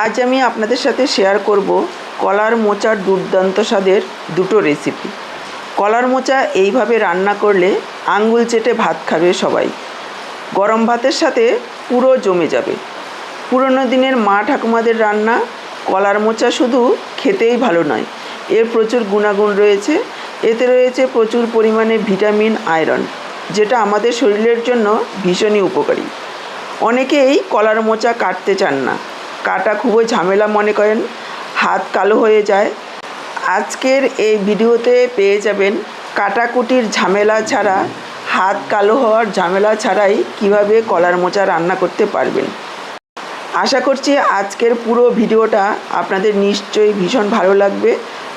আজ আমি আপনাদের সাথে শেয়ার করব কলার মোচার দুর্দান্ত স্বাদের দুটো রেসিপি কলার মোচা এইভাবে রান্না করলে আঙ্গুল চেটে ভাত খাবে সবাই। গরম ভাতের সাথে পুরো জমে যাবে। পুরনো দিনের মা ঠাকুমাদের রান্না কলার মোচা শুধু খেতেই ভালো নয়, এর প্রচুর গুণাগুণ রয়েছে। এতে রয়েছে প্রচুর পরিমাণে ভিটামিন, আয়রন, যেটা আমাদের শরীরের জন্য ভীষণই উপকারী। অনেকেই কলার মোচা কাটতে চান না। কাটা খুবই ঝামেলা মনে করেন, হাত কালো হয়ে যায়। আজকের এই ভিডিওতে পেয়ে যাবেন কাটাকুটির ঝামেলা ছাড়া, হাত কালো হওয়ার ঝামেলা ছাড়াই কীভাবে কলার মোচা রান্না করতে পারবেন। আশা করছি আজকের পুরো ভিডিওটা আপনাদের নিশ্চয়ই ভীষণ ভালো লাগবে।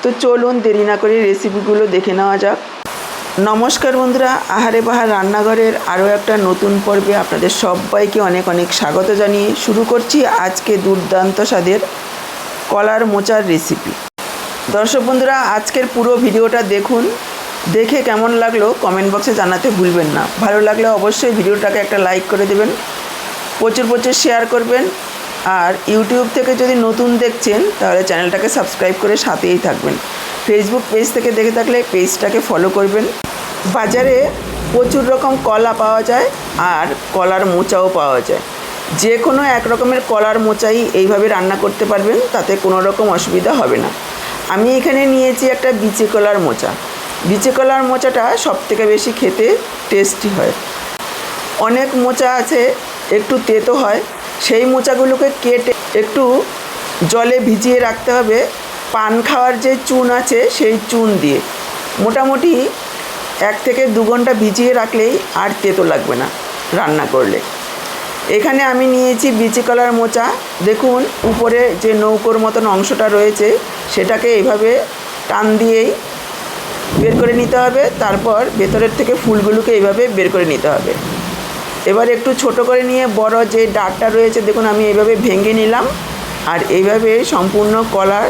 তো চলুন দেরি না করে রেসিপিগুলো দেখে নেওয়া যাক। নমস্কার বন্ধুরা, আহারে বাহার রান্নাঘরের আরও একটা নতুন পর্বে আপনাদের সবাইকে অনেক অনেক স্বাগত জানিয়ে শুরু করছি আজকে দুর্দান্ত স্বাদের কলার মোচার রেসিপি। দর্শক বন্ধুরা, আজকের পুরো ভিডিওটা দেখুন, দেখে কেমন লাগল কমেন্ট বক্সে জানাতে ভুলবেন না। ভালো লাগলে অবশ্যই ভিডিওটাকে একটা লাইক করে দেবেন, প্রচুর প্রচুর শেয়ার করবেন, আর ইউটিউব থেকে যদি নতুন দেখছেন, তাহলে চ্যানেলটাকে সাবস্ক্রাইব করে সাথেই থাকবেন। ফেসবুক পেজ থেকে দেখে থাকলে পেজটাকে ফলো করবেন। বাজারে প্রচুর রকম কলা পাওয়া যায় আর কলার মোচাও পাওয়া যায়। যে কোনো এক রকমের কলার মোচাই এইভাবে রান্না করতে পারবেন, তাতে কোনো রকম অসুবিধা হবে না। আমি এখানে নিয়েছি একটা বিচে কলার মোচা। বিচে কলার মোচাটা সবথেকে বেশি খেতে টেস্টি হয়। অনেক মোচা আছে, একটু তেতো হয়। সেই মোচাগুলোকে কেটে একটু জলে ভিজিয়ে রাখতে হবে। পান খাওয়ার যে চুন আছে, সেই চুন দিয়ে মোটামুটি এক থেকে দু ঘণ্টা ভিজিয়ে রাখলেই আর তেতো লাগবে না রান্না করলে। এখানে আমি নিয়েছি বিচি কলার মোচা। দেখুন, উপরে যে নৌকোর মতন অংশটা রয়েছে, সেটাকে এইভাবে টান দিয়েই বের করে নিতে হবে। তারপর ভেতরের থেকে ফুলগুলোকে এইভাবে বের করে নিতে হবে। এবার একটু ছোট করে নিয়ে বড় যে ডাঁটটা রয়েছে, দেখুন আমি এইভাবে ভেঙে নিলাম। আর এইভাবে সম্পূর্ণ কলার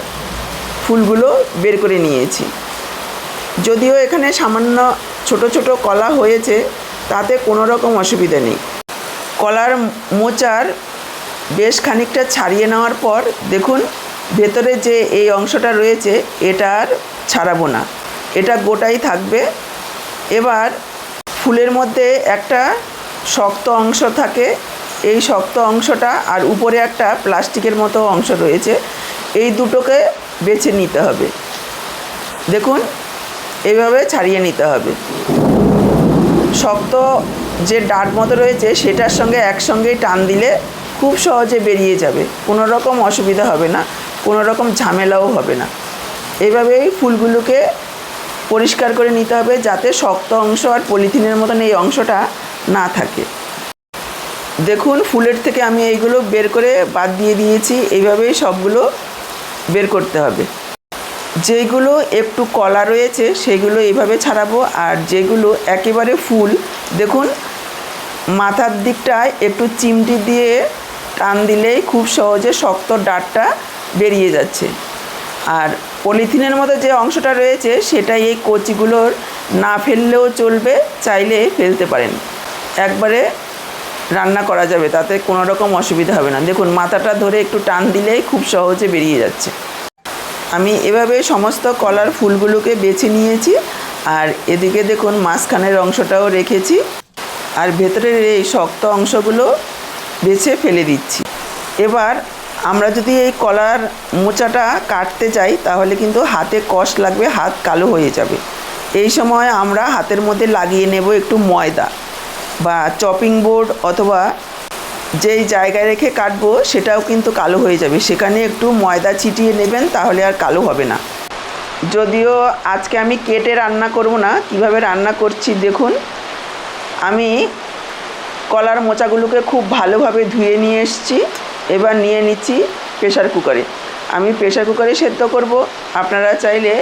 ফুলগুলো বের করে নিয়েছি। যদিও এখানে সামান্য ছোট ছোট কলা হয়েছে, তাতে কোনো রকম অসুবিধা নেই। কলার মোচার বেশ খানিকটা ছাড়িয়ে নেওয়ার পর দেখুন, ভেতরে যে এই অংশটা রয়েছে, এটা আর ছাড়াবো না। এটা গোটাই থাকবে। এবার ফুলের মধ্যে একটা শক্ত অংশ থাকে। এই শক্ত অংশটা আর উপরে একটা প্লাস্টিকের মতো অংশ রয়েছে। এই দুটোকে বেছে নিতে হবে। দেখুন এইভাবে ছাড়িয়ে নিতে হবে। শক্ত যে ডাট মতো রয়েছে, সেটার সঙ্গে একসঙ্গেই টান দিলে খুব সহজে বেরিয়ে যাবে। কোনো রকম অসুবিধা হবে না কোনো রকম ঝামেলাও হবে না। এভাবেই ফুলগুলোকে পরিষ্কার করে নিতে হবে, যাতে শক্ত অংশ আর পলিথিনের মতন এই অংশটা না থাকে। দেখুন, ফুলের থেকে আমি এইগুলো বের করে বাদ দিয়ে দিয়েছি। এইভাবেই সবগুলো বের করতে হবে। যেগুলো একটু কলা রয়েছে, সেগুলো এইভাবে ছাড়াবো। আর যেগুলো একেবারে ফুল, দেখুন, মাথার দিকটায় একটু চিমটি দিয়ে টান দিলেই খুব সহজে শক্ত ডাটটা বেরিয়ে যাচ্ছে। আর পলিথিনের মতো যে অংশটা রয়েছে, সেটাই এই কচিগুলোর না ফেললেও চলবে, চাইলে ফেলতে পারেন। একবারে রান্না করা যাবে, তাতে কোনো রকম অসুবিধা হবে না। দেখুন, মাথাটা ধরে একটু টান দিলেই খুব সহজে বেরিয়ে যাচ্ছে। আমি এভাবে সমস্ত কলার ফুলগুলোকে বেছে নিয়েছি আর এদিকে দেখুন, মাঝখানের অংশটাও রেখেছি আর ভেতরের এই শক্ত অংশগুলো বেছে ফেলে দিচ্ছি। এবার আমরা যদি এই কলার মোচাটা কাটতে চাই, তাহলে কিন্তু হাতে কষ লাগবে, হাত কালো হয়ে যাবে। এই সময় আমরা হাতের মধ্যে লাগিয়ে নেব একটু ময়দা। বা চপিং বোর্ড অথবা যেই জায়গায় রেখে কাটবো সেটাও কিন্তু কালো হয়ে যাবে। সেখানে একটু ময়দা ছিটিয়ে নেবেন তাহলে আর কালো হবে না। যদিও আজকে আমি কেটে রান্না করব না, কীভাবে রান্না করছি দেখুন। আমি কলার মোচাগুলোকে খুব ভালোভাবে ধুয়ে নিয়ে এসেছি, এবার নিয়ে নিচ্ছি প্রেশার কুকারে আমি প্রেশার কুকারে সেদ্ধ করব, আপনারা চাইলে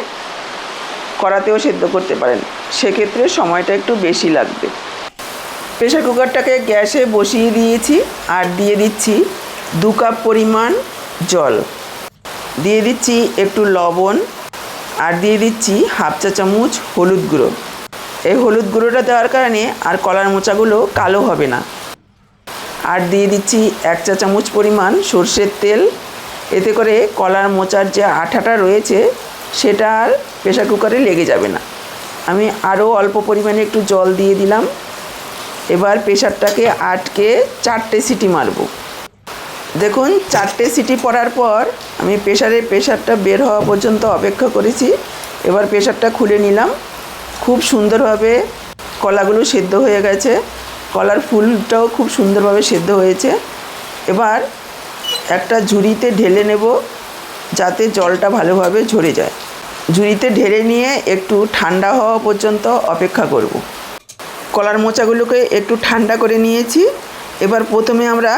কড়াতেও সেদ্ধ করতে পারেন। সেক্ষেত্রে সময়টা একটু বেশি লাগবে। প্রেশার কুকারটাকে গ্যাসে বসিয়ে দিয়েছি আর দিয়ে দিচ্ছি দু কাপ পরিমাণ জল। দিয়ে দিচ্ছি একটু লবণ আর দিয়ে দিচ্ছি হাফ চা চামচ হলুদ গুঁড়ো। এই হলুদ গুঁড়োটা দেওয়ার কারণে আর কলার মোচাগুলো কালো হবে না। আর দিয়ে দিচ্ছি এক চা চামচ পরিমাণ সর্ষের তেল। এতে করে কলার মোচার যে আঠাটা রয়েছে সেটা আর প্রেশার কুকারে লেগে যাবে না। আমি আরও অল্প পরিমাণে একটু জল দিয়ে দিলাম। এবার প্রেশারটাকে আটকে চারটে সিটি মারবো। দেখুন, চারটে সিটি পড়ার পর আমি প্রেশারের প্রেশারটা বের হওয়া পর্যন্ত অপেক্ষা করেছি। এবার প্রেশারটা খুলে নিলাম। খুব সুন্দরভাবে কলাগুলো সেদ্ধ হয়ে গেছে। কলার ফুলটাও খুব সুন্দরভাবে সেদ্ধ হয়েছে। এবার একটা ঝুড়িতে ঢেলে নেব যাতে জলটা ভালোভাবে ঝরে যায়। ঝুড়িতে ঢেলে নিয়ে একটু ঠান্ডা হওয়া পর্যন্ত অপেক্ষা করব। কলার মোচাগুলোকে একটু ঠান্ডা করে নিয়েছি। এবার প্রথমে আমরা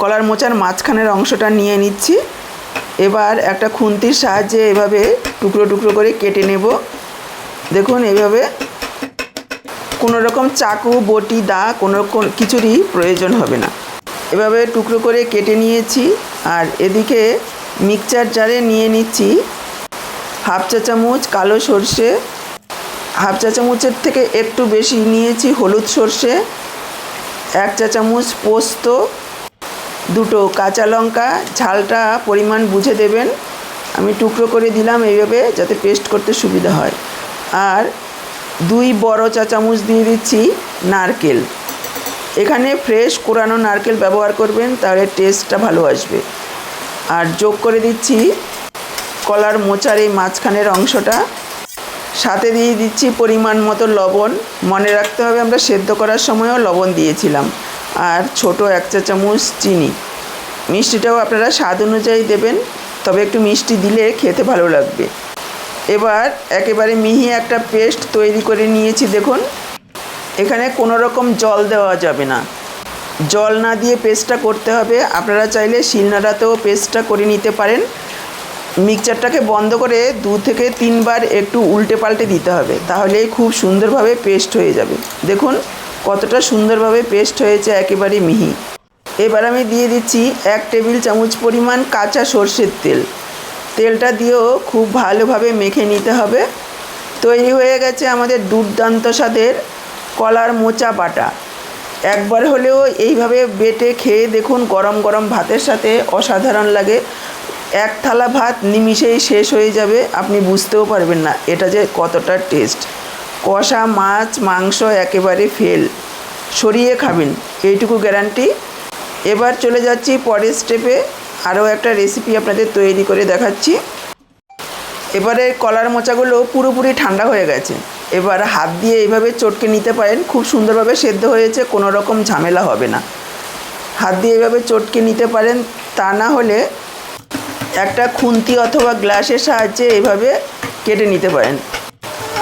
কলার মোচার মাঝখানের অংশটা নিয়ে নিচ্ছি। এবার একটা খুন্তির সাহায্যে এভাবে টুকরো টুকরো করে কেটে নেব। দেখুন এইভাবে কোনো রকম চাকু, বটি, দা কোনো রকম কিছুরই প্রয়োজন হবে না। এভাবে টুকরো করে কেটে নিয়েছি। আর এদিকে মিক্সচার জারে নিয়ে নিচ্ছি। হাফ চা চামচ কালো সর্ষে হাফ চা চামচের থেকে একটু বেশি নিয়েছি হলুদ সর্ষে, এক চা চামচ পোস্ত, দুটো কাঁচা লঙ্কা, ঝালটা পরিমাণ বুঝে দেবেন। আমি টুকরো করে দিলাম এইভাবে যাতে পেস্ট করতে সুবিধা হয়। আর দুই বড় চা চামচ দিয়ে দিচ্ছি নারকেল। এখানে ফ্রেশ কোরানো নারকেল ব্যবহার করবেন, তাহলে টেস্টটা ভালো আসবে। আর যোগ করে দিচ্ছি কলার মোচার এই মাঝখানের অংশটা। সাথে দিয়ে দিচ্ছি পরিমাণ মতো লবণ। মনে রাখতে হবে আমরা সেদ্ধ করার সময়ও লবণ দিয়েছিলাম। আর ছোট এক চা চামচ চিনি। মিষ্টিটাও আপনারা স্বাদ অনুযায়ী দেবেন, তবে একটু মিষ্টি দিলে খেতে ভালো লাগবে। এবার একেবারে মিহি একটা পেস্ট তৈরি করে নিয়েছি, দেখুন। এখানে কোনো রকম জল দেওয়া যাবে না। জল না দিয়ে পেস্টটা করতে হবে। আপনারা চাইলে শিলনাড়াতেও পেস্টটা করে নিতে পারেন। মিক্সচারটাকে বন্ধ করে দু থেকে তিনবার একটু উল্টে পাল্টে দিতে হবে তাহলেই খুব সুন্দরভাবে পেস্ট হয়ে যাবে। দেখুন কতটা সুন্দরভাবে পেস্ট হয়েছে, একেবারে মিহি। এবার আমি দিয়ে দিচ্ছি এক টেবিল চামচ পরিমাণ কাঁচা সর্ষের তেল। তেলটা দিয়েও খুব ভালোভাবে মেখে নিতে হবে। তৈরি হয়ে গেছে আমাদের দুর্দান্ত স্বাদের কলার মোচা বাটা। একবার হলেও এইভাবে বেটে খেয়ে দেখুন গরম গরম ভাতের সাথে অসাধারণ লাগে। এক থালা ভাত নিমিষেই শেষ হয়ে যাবে, আপনি বুঝতেও পারবেন না এটা যে কতটা টেস্ট কষা মাছ, মাংস একেবারে ফেল সরিয়ে খাবেন, এইটুকু গ্যারান্টি এবার চলে যাচ্ছি পরের স্টেপে আরও একটা রেসিপি আপনাদের তৈরি করে দেখাচ্ছি। এবারে কলার মোচাগুলো পুরোপুরি ঠান্ডা হয়ে গেছে। এবার হাত দিয়ে এইভাবে চটকে নিতে পারেন, খুব সুন্দরভাবে সেদ্ধ হয়েছে, কোনো রকম ঝামেলা হবে না। হাত দিয়ে এভাবে চটকে নিতে পারেন, তা না হলে একটা খুন্তি অথবা গ্লাসের সাহায্যে এইভাবে কেটে নিতে পারেন।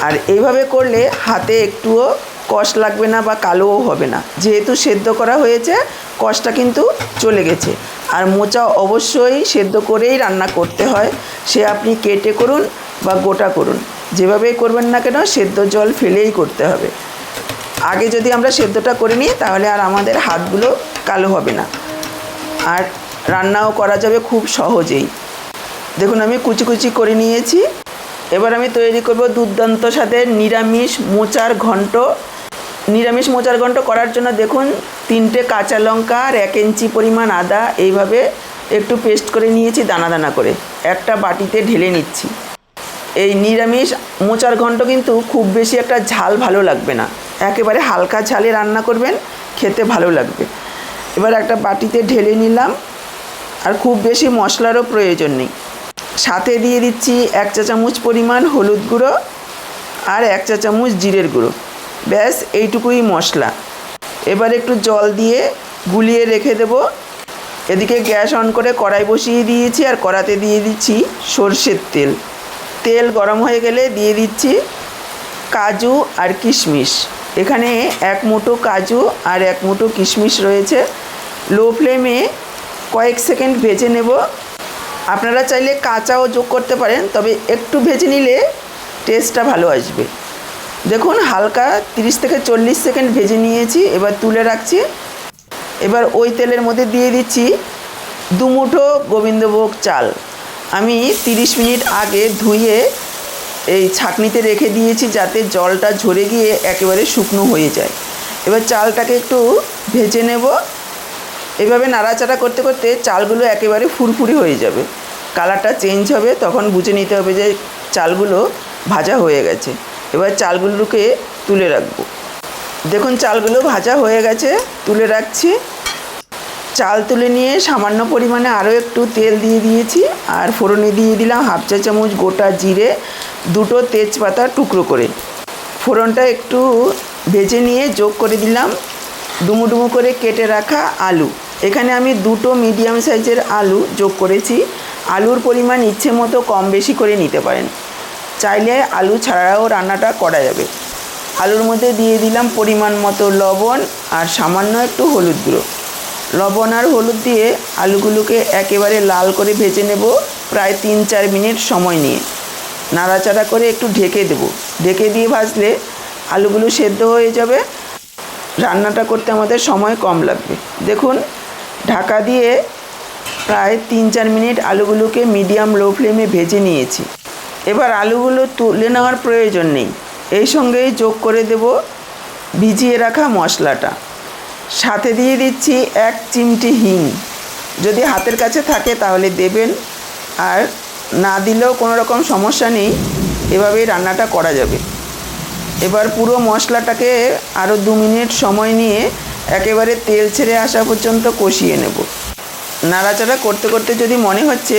আর এইভাবে করলে হাতে একটুও কষ লাগবে না বা কালোও হবে না। যেহেতু সেদ্ধ করা হয়েছে, কষটা কিন্তু চলে গেছে। আর মোচা অবশ্যই সেদ্ধ করেই রান্না করতে হয়। সে আপনি কেটে করুন বা গোটা করুন। যেভাবেই করবেন না কেন, সেদ্ধ জল ফেলেই করতে হবে। আগে যদি আমরা সেদ্ধটা করে নিই, তাহলে আর আমাদের হাতগুলো কালো হবে না। আর রান্নাও করা যাবে খুব সহজেই। দেখুন, আমি কুচি কুচি করে নিয়েছি। এবার আমি তৈরি করব দুর্দান্ত সাথে নিরামিষ মোচার ঘন্ট। নিরামিষ মোচার ঘন্ট করার জন্য দেখুন, তিনটে কাঁচা লঙ্কা আর এক ইঞ্চি পরিমাণ আদা, এইভাবে একটু পেস্ট করে নিয়েছি দানা দানা করে। একটা বাটিতে ঢেলে নিচ্ছি। এই নিরামিষ মোচার ঘন্ট কিন্তু খুব বেশি একটা ঝাল ভালো লাগবে না। একেবারে হালকা ঝালে রান্না করবেন, খেতে ভালো লাগবে। এবার একটা বাটিতে ঢেলে নিলাম। আর খুব বেশি মশলারও প্রয়োজন নেই। সাথে দিয়ে দিচ্ছি এক চা চামচ পরিমাণ হলুদ গুঁড়ো আর এক চা চামচ জিরের গুঁড়ো। ব্যাস, এইটুকুই মশলা। এবার একটু জল দিয়ে গুলিয়ে রেখে দেব। এদিকে গ্যাস অন করে কড়াই বসিয়ে দিয়েছি আর কড়াতে দিয়ে দিচ্ছি সর্ষের তেল। তেল গরম হয়ে গেলে দিয়ে দিচ্ছি কাজু আর কিশমিশ। এখানে এক মুঠো কাজু আর এক মুঠো কিশমিশ রয়েছে। লো ফ্লেমে কয়েক সেকেন্ড ভেজে নেব। আপনারা চাইলে কাঁচাও যোগ করতে পারেন, তবে একটু ভেজে নিলে টেস্টটা ভালো আসবে। দেখুন, হালকা 30 থেকে চল্লিশ সেকেন্ড ভেজে নিয়েছি, এবার তুলে রাখছি। এবার ওই তেলের মধ্যে দিয়ে দিচ্ছি দু মুঠো গোবিন্দভোগ চাল। আমি 30 মিনিট আগে ধুয়ে এই ছাঁকনিতে রেখে দিয়েছি, যাতে জলটা ঝরে গিয়ে একেবারে শুকনো হয়ে যায়। এবার চালটাকে একটু ভেজে নেব। এভাবে নাড়াচাড়া করতে করতে চালগুলো একেবারে ফুরফুরি হয়ে যাবে। কালারটা চেঞ্জ হবে, তখন বুঝে নিতে হবে যে চালগুলো ভাজা হয়ে গেছে। এবার চালগুলোকে তুলে রাখব। দেখুন, চালগুলো ভাজা হয়ে গেছে, তুলে রাখছি। চাল তুলে নিয়ে সামান্য পরিমাণে আরও একটু তেল দিয়ে দিয়েছি, আর ফোড়নে দিয়ে দিলাম হাফ চা চামচ গোটা জিরে, দুটো তেজপাতা টুকরো করে। ফোড়নটা একটু ভেজে নিয়ে যোগ করে দিলাম। ডুমু করে কেটে রাখা আলু। এখানে আমি দুটো মিডিয়াম সাইজের আলু যোগ করেছি। আলুর পরিমাণ ইচ্ছে মতো কম বেশি করে নিতে পারেন। চাইলে আলু ছাড়াও রান্নাটা করা যাবে। আলুর মধ্যে দিয়ে দিলাম পরিমাণ মতো লবণ আর সামান্য একটু হলুদ গুঁড়ো। লবণ আর হলুদ দিয়ে আলুগুলোকে একেবারে লাল করে ভেজে নেব প্রায় তিন চার মিনিট সময় নিয়ে। নাড়াচাড়া করে একটু ঢেকে দেবো। ঢেকে দিয়ে ভাজলে আলুগুলো সেদ্ধ হয়ে যাবে রান্নাটা করতে আমাদের সময় কম লাগবে। দেখুন, ঢাকা দিয়ে প্রায় তিন চার মিনিট আলুগুলোকে মিডিয়াম লো ফ্লেমে ভেজে নিয়েছি। এবার আলুগুলো তুলে নেওয়ার প্রয়োজন নেই। এই সঙ্গেই যোগ করে দেব ভিজিয়ে রাখা মশলাটা। সাথে দিয়ে দিচ্ছি এক চিমটি হিং। যদি হাতের কাছে থাকে তাহলে দেবেন। আর না দিলেও কোনো রকম সমস্যা নেই। এভাবেই রান্নাটা করা যাবে। এবার পুরো মশলাটাকে আরও দু মিনিট সময় নিয়ে একেবারে তেল ছেড়ে আসা পর্যন্ত কষিয়ে নেব। নাড়াচাড়া করতে করতে যদি মনে হচ্ছে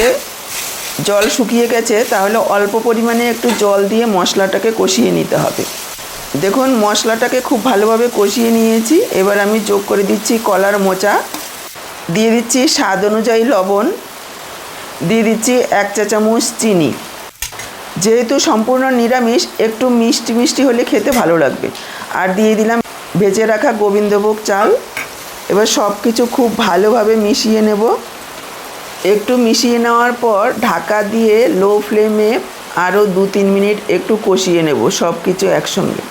জল শুকিয়ে গেছে, তাহলে অল্প পরিমাণে একটু জল দিয়ে মশলাটাকে কষিয়ে নিতে হবে। দেখুন, মশলাটাকে খুব ভালোভাবে কষিয়ে নিয়েছি। এবার আমি যোগ করে দিচ্ছি কলার মোচা। দিয়ে দিচ্ছি স্বাদ অনুযায়ী লবণ। দিয়ে দিচ্ছি এক চা চামচ চিনি। যেহেতু সম্পূর্ণ নিরামিষ, একটু মিষ্টি মিষ্টি হলে খেতে ভালো লাগবে। আর দিয়ে দিলাম ভেজে রাখা গোবিন্দভোগ চাল। এবার সব কিছু খুব ভালোভাবে মিশিয়ে নেব। একটু মিশিয়ে নেওয়ার পর ঢাকা দিয়ে লো ফ্লেমে আরও দু তিন মিনিট একটু কষিয়ে নেব সব কিছু একসঙ্গে।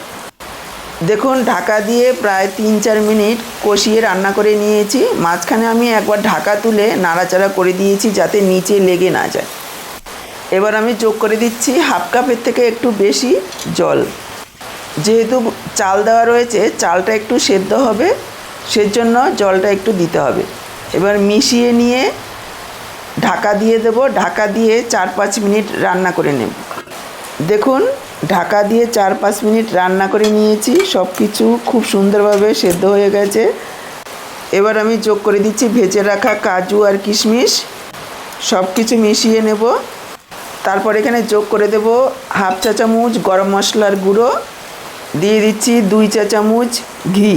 দেখুন, ঢাকা দিয়ে প্রায় তিন চার মিনিট কষিয়ে রান্না করে নিয়েছি। মাঝখানে আমি একবার ঢাকা তুলে নাড়াচাড়া করে দিয়েছি যাতে নিচে লেগে না যায়। এবার আমি যোগ করে দিচ্ছি হাফ কাপের থেকে একটু বেশি জল। যেহেতু চাল দেওয়া রয়েছে, চালটা একটু সেদ্ধ হবে, সেজন্য জলটা একটু দিতে হবে। এবার মিশিয়ে নিয়ে ঢাকা দিয়ে দেব। ঢাকা দিয়ে চার পাঁচ মিনিট রান্না করে নেব। দেখুন, ঢাকা দিয়ে চার পাঁচ মিনিট রান্না করে নিয়েছি। সব কিছু খুব সুন্দরভাবে সেদ্ধ হয়ে গেছে। এবার আমি যোগ করে দিচ্ছি ভেজে রাখা কাজু আর কিশমিশ। সব কিছু মিশিয়ে নেব। তারপর এখানে যোগ করে দেব হাফ চা চামচ গরম মশলার গুঁড়ো। দিয়ে দিচ্ছি দুই চা চামচ ঘি।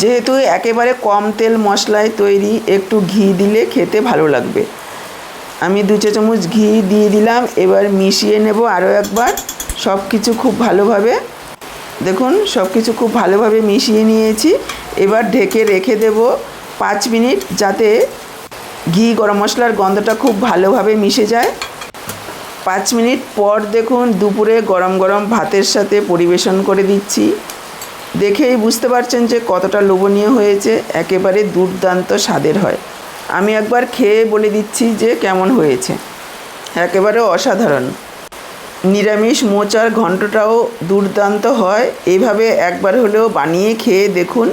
যেহেতু একেবারে কম তেল মশলায় তৈরি, একটু ঘি দিলে খেতে ভালো লাগবে। আমি দু চা চামচ ঘি দিয়ে দিলাম, এবার মিশিয়ে নেব আরও একবার। সব কিছু খুব ভালোভাবে, দেখুন সব কিছু খুব ভালোভাবে মিশিয়ে নিয়েছি। এবার ঢেকে রেখে দেব পাঁচ মিনিট যাতে ঘি গরম মশলার গন্ধটা খুব ভালোভাবে মিশে যায়। পাঁচ মিনিট পর দেখুন দুপুরে গরম গরম ভাতের সাথে পরিবেশন করে দিচ্ছি। দেখেই বুঝতে পারছেন যে কতটা লোভনীয় হয়েছে, একেবারে দুর্দান্ত স্বাদের হয়। আমি একবার খেয়ে বলে দিচ্ছি যে কেমন হয়েছে। একেবারে অসাধারণ। নিরামিষ মোচার ঘন্টটাও দুর্দান্ত হয়। এইভাবে একবার হলেও বানিয়ে খেয়ে দেখুন।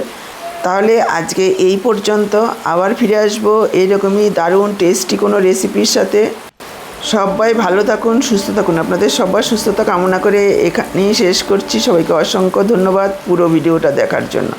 তাহলে আজকে এই পর্যন্ত আবার ফিরে আসব। এইরকমই দারুণ, টেস্টি কোনো রেসিপির সাথে। সবাই ভালো থাকুন, সুস্থ থাকুন। আপনাদের সবার সুস্থতা কামনা করে এখানেই শেষ করছি। সবাইকে অসংখ্য ধন্যবাদ পুরো ভিডিওটা দেখার জন্য।